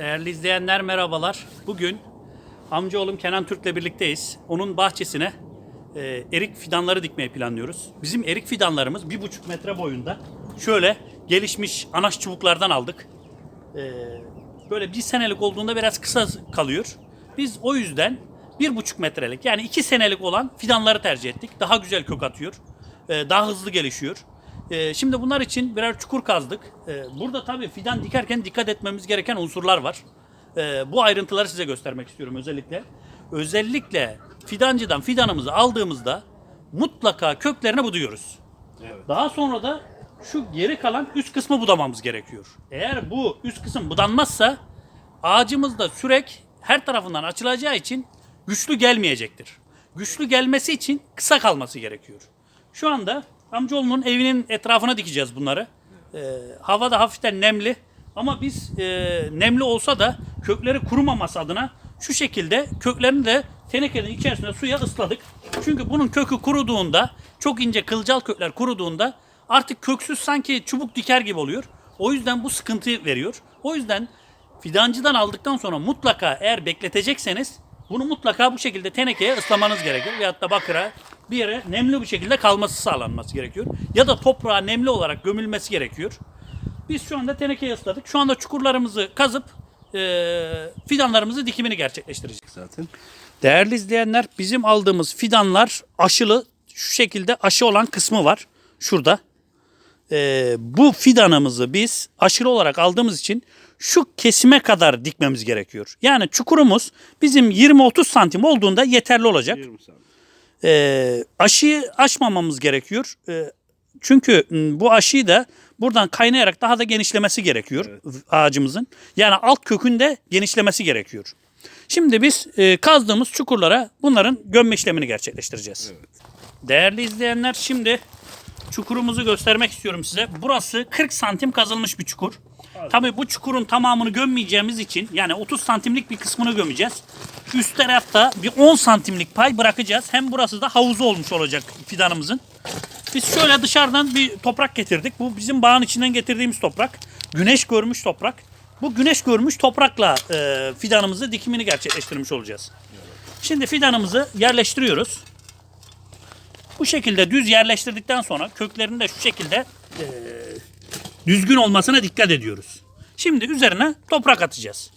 Değerli izleyenler merhabalar. Bugün amcaoğlum Kenan Türk'le birlikteyiz. Onun bahçesine e, erik fidanları dikmeyi planlıyoruz. Bizim erik fidanlarımız bir buçuk metre boyunda. Şöyle gelişmiş anaç çubuklardan aldık. E, böyle bir senelik olduğunda biraz kısa kalıyor. Biz o yüzden bir buçuk metrelik yani iki senelik olan fidanları tercih ettik. Daha güzel kök atıyor. E, daha hızlı gelişiyor. Ee, şimdi bunlar için birer çukur kazdık. Ee, burada tabii fidan dikerken dikkat etmemiz gereken unsurlar var. Ee, bu ayrıntıları size göstermek istiyorum özellikle. Özellikle fidancıdan fidanımızı aldığımızda mutlaka köklerini buduyoruz. Daha sonra da şu geri kalan üst kısmı budamamız gerekiyor. Eğer bu üst kısım budanmazsa ağacımızda sürek her tarafından açılacağı için güçlü gelmeyecektir. Güçlü gelmesi için kısa kalması gerekiyor. Şu anda amcaoğlunun evinin etrafına dikeceğiz bunları. Ee, hava da hafiften nemli ama biz e, nemli olsa da kökleri kurumaması adına şu şekilde köklerini de tenekenin içerisinde suya ısladık. Çünkü bunun kökü kuruduğunda çok ince kılcal kökler kuruduğunda artık köksüz sanki çubuk diker gibi oluyor. O yüzden bu sıkıntı veriyor. O yüzden fidancıdan aldıktan sonra mutlaka eğer bekletecekseniz bunu mutlaka bu şekilde tenekeye ıslamanız gerekir. Veyahut da bakıra bir yere nemli bir şekilde kalması sağlanması gerekiyor. Ya da toprağa nemli olarak gömülmesi gerekiyor. Biz şu anda tenekeye ısladık. Şu anda çukurlarımızı kazıp eee fidanlarımızı dikimini gerçekleştireceğiz. zaten. Değerli izleyenler bizim aldığımız fidanlar aşılı şu şekilde aşı olan kısmı var. Şurada. Ee, bu fidanımızı biz aşırı olarak aldığımız için şu kesime kadar dikmemiz gerekiyor. Yani çukurumuz bizim 20-30 santim olduğunda yeterli olacak. 20 santim. Ee, aşıyı aşmamamız gerekiyor. Ee, çünkü m, bu aşıyı da buradan kaynayarak daha da genişlemesi gerekiyor ağacımızın. Yani alt kökünde genişlemesi gerekiyor. Şimdi biz e, kazdığımız çukurlara bunların gömme işlemini gerçekleştireceğiz. Değerli izleyenler şimdi çukurumuzu göstermek istiyorum size. Burası 40 santim kazılmış bir çukur. Tabii bu çukurun tamamını gömmeyeceğimiz için yani 30 santimlik bir kısmını gömeceğiz. Üst tarafta bir 10 santimlik pay bırakacağız. Hem burası da havuzu olmuş olacak fidanımızın. Biz şöyle dışarıdan bir toprak getirdik. Bu bizim bağın içinden getirdiğimiz toprak. Güneş görmüş toprak. Bu güneş görmüş toprakla e, fidanımızı dikimini gerçekleştirmiş olacağız. Şimdi fidanımızı yerleştiriyoruz. Bu şekilde düz yerleştirdikten sonra köklerinin de şu şekilde e, düzgün olmasına dikkat ediyoruz. Şimdi üzerine toprak atacağız.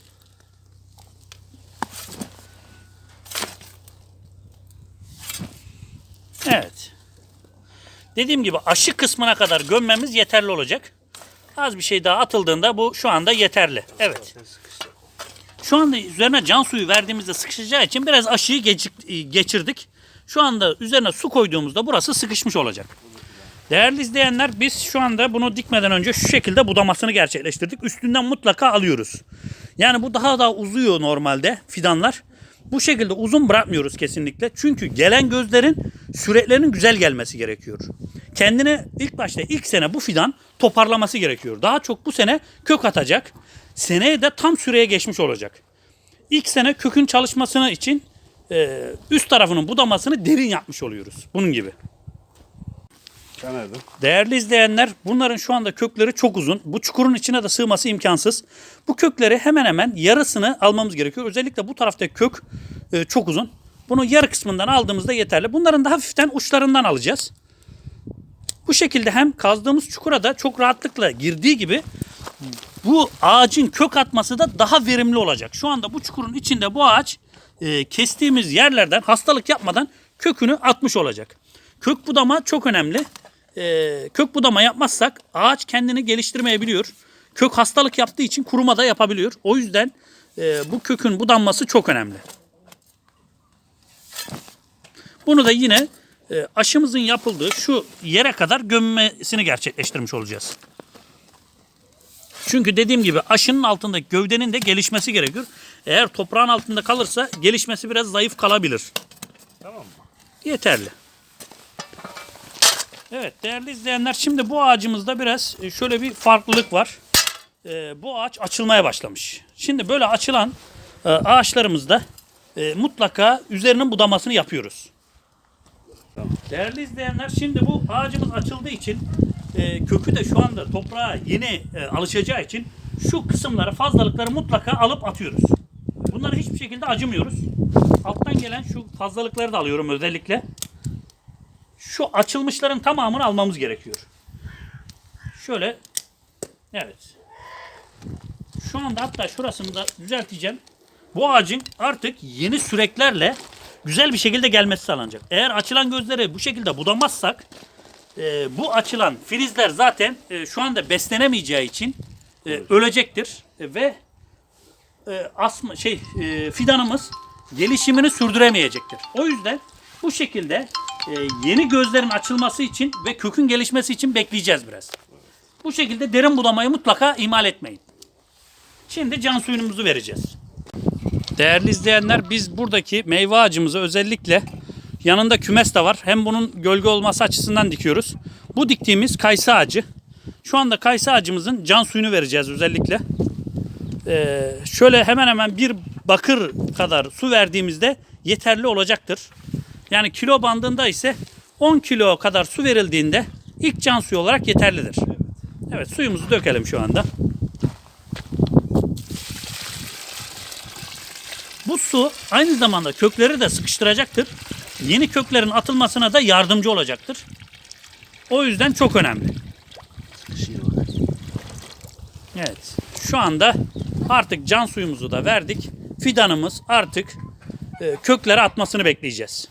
Evet. Dediğim gibi aşı kısmına kadar gömmemiz yeterli olacak. Az bir şey daha atıldığında bu şu anda yeterli. Evet. Şu anda üzerine can suyu verdiğimizde sıkışacağı için biraz aşıyı geçirdik. Şu anda üzerine su koyduğumuzda burası sıkışmış olacak. Değerli izleyenler biz şu anda bunu dikmeden önce şu şekilde budamasını gerçekleştirdik. Üstünden mutlaka alıyoruz. Yani bu daha da uzuyor normalde fidanlar. Bu şekilde uzun bırakmıyoruz kesinlikle. Çünkü gelen gözlerin süreklerinin güzel gelmesi gerekiyor. Kendine ilk başta ilk sene bu fidan toparlaması gerekiyor. Daha çok bu sene kök atacak. Seneye de tam süreye geçmiş olacak. İlk sene kökün çalışmasını için e, üst tarafının budamasını derin yapmış oluyoruz. Bunun gibi. Kanadı. Değerli izleyenler bunların şu anda kökleri çok uzun. Bu çukurun içine de sığması imkansız. Bu kökleri hemen hemen yarısını almamız gerekiyor. Özellikle bu taraftaki kök e, çok uzun. Bunu yarı kısmından aldığımızda yeterli. Bunların da hafiften uçlarından alacağız. Bu şekilde hem kazdığımız çukura da çok rahatlıkla girdiği gibi bu ağacın kök atması da daha verimli olacak. Şu anda bu çukurun içinde bu ağaç e, kestiğimiz yerlerden hastalık yapmadan kökünü atmış olacak. Kök budama çok önemli. E, kök budama yapmazsak ağaç kendini geliştirmeyebiliyor. Kök hastalık yaptığı için kuruma da yapabiliyor. O yüzden e, bu kökün budanması çok önemli. Bunu da yine e, aşımızın yapıldığı şu yere kadar gömmesini gerçekleştirmiş olacağız. Çünkü dediğim gibi aşının altındaki gövdenin de gelişmesi gerekiyor. Eğer toprağın altında kalırsa gelişmesi biraz zayıf kalabilir. Tamam mı? Yeterli. Evet değerli izleyenler şimdi bu ağacımızda biraz e, şöyle bir farklılık var. Ee, bu ağaç açılmaya başlamış. Şimdi böyle açılan e, ağaçlarımızda e, mutlaka üzerinin budamasını yapıyoruz. Değerli izleyenler şimdi bu ağacımız açıldığı için e, kökü de şu anda toprağa yeni e, alışacağı için şu kısımları fazlalıkları mutlaka alıp atıyoruz. Bunları hiçbir şekilde acımıyoruz. Alttan gelen şu fazlalıkları da alıyorum özellikle. Şu açılmışların tamamını almamız gerekiyor. Şöyle evet. Şu anda hatta şurasını da düzelteceğim. Bu ağacın artık yeni süreklerle güzel bir şekilde gelmesi sağlanacak. Eğer açılan gözleri bu şekilde budamazsak e, bu açılan filizler zaten e, şu anda beslenemeyeceği için e, ölecektir E, ve e, asma şey e, fidanımız gelişimini sürdüremeyecektir. O yüzden bu şekilde yeni gözlerin açılması için ve kökün gelişmesi için bekleyeceğiz biraz. Bu şekilde derin budamayı mutlaka ihmal etmeyin. Şimdi can suyumuzu vereceğiz. Değerli izleyenler biz buradaki meyve ağacımızı özellikle yanında kümes de var. Hem bunun gölge olması açısından dikiyoruz. Bu diktiğimiz kayısı ağacı. Şu anda kayısı ağacımızın can suyunu vereceğiz özellikle. Ee, şöyle hemen hemen bir bakır kadar su verdiğimizde yeterli olacaktır. Yani kilo bandında ise 10 kilo kadar su verildiğinde ilk can suyu olarak yeterlidir. Evet suyumuzu dökelim şu anda. Bu su aynı zamanda kökleri de sıkıştıracaktır. Yeni köklerin atılmasına da yardımcı olacaktır. O yüzden çok önemli. Evet. Şu anda artık can suyumuzu da verdik. Fidanımız artık e, köklere atmasını bekleyeceğiz.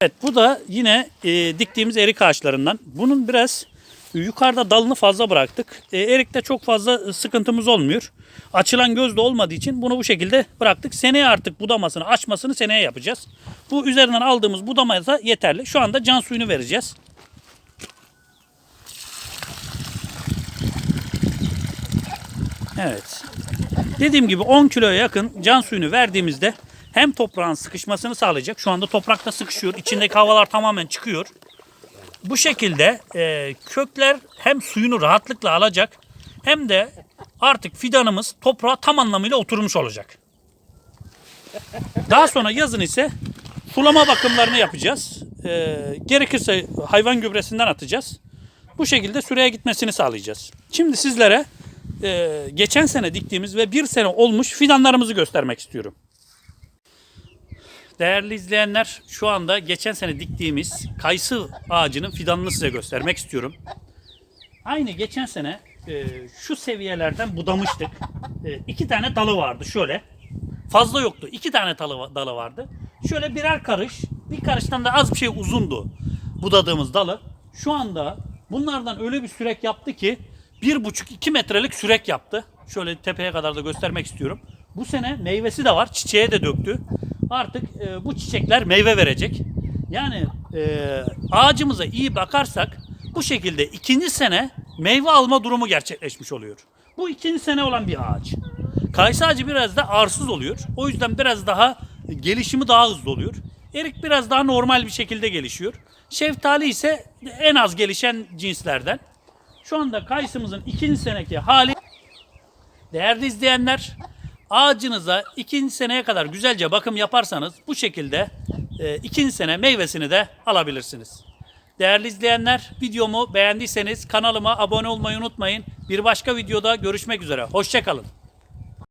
Evet bu da yine e, diktiğimiz erik ağaçlarından. Bunun biraz yukarıda dalını fazla bıraktık. E, erikte çok fazla sıkıntımız olmuyor. Açılan göz de olmadığı için bunu bu şekilde bıraktık. Seneye artık budamasını, açmasını seneye yapacağız. Bu üzerinden aldığımız budamaya da yeterli. Şu anda can suyunu vereceğiz. Evet. Dediğim gibi 10 kiloya yakın can suyunu verdiğimizde hem toprağın sıkışmasını sağlayacak. Şu anda toprakta sıkışıyor. İçindeki havalar tamamen çıkıyor. Bu şekilde e, kökler hem suyunu rahatlıkla alacak hem de artık fidanımız toprağa tam anlamıyla oturmuş olacak. Daha sonra yazın ise sulama bakımlarını yapacağız. E, gerekirse hayvan gübresinden atacağız. Bu şekilde süreye gitmesini sağlayacağız. Şimdi sizlere e, geçen sene diktiğimiz ve bir sene olmuş fidanlarımızı göstermek istiyorum. Değerli izleyenler şu anda geçen sene diktiğimiz kayısı ağacının fidanını size göstermek istiyorum. Aynı geçen sene e, şu seviyelerden budamıştık. E, iki tane dalı vardı şöyle. Fazla yoktu. İki tane dalı, dalı vardı. Şöyle birer karış. Bir karıştan da az bir şey uzundu budadığımız dalı. Şu anda bunlardan öyle bir sürek yaptı ki bir buçuk iki metrelik sürek yaptı. Şöyle tepeye kadar da göstermek istiyorum. Bu sene meyvesi de var. Çiçeğe de döktü. Artık e, bu çiçekler meyve verecek. Yani e, ağacımıza iyi bakarsak bu şekilde ikinci sene meyve alma durumu gerçekleşmiş oluyor. Bu ikinci sene olan bir ağaç. Kayısı ağacı biraz da arsız oluyor. O yüzden biraz daha gelişimi daha hızlı oluyor. Erik biraz daha normal bir şekilde gelişiyor. Şeftali ise en az gelişen cinslerden. Şu anda kayısımızın ikinci seneki hali Değerli izleyenler, ağacınıza ikinci seneye kadar güzelce bakım yaparsanız bu şekilde e, ikinci sene meyvesini de alabilirsiniz. Değerli izleyenler, videomu beğendiyseniz kanalıma abone olmayı unutmayın. Bir başka videoda görüşmek üzere. Hoşçakalın.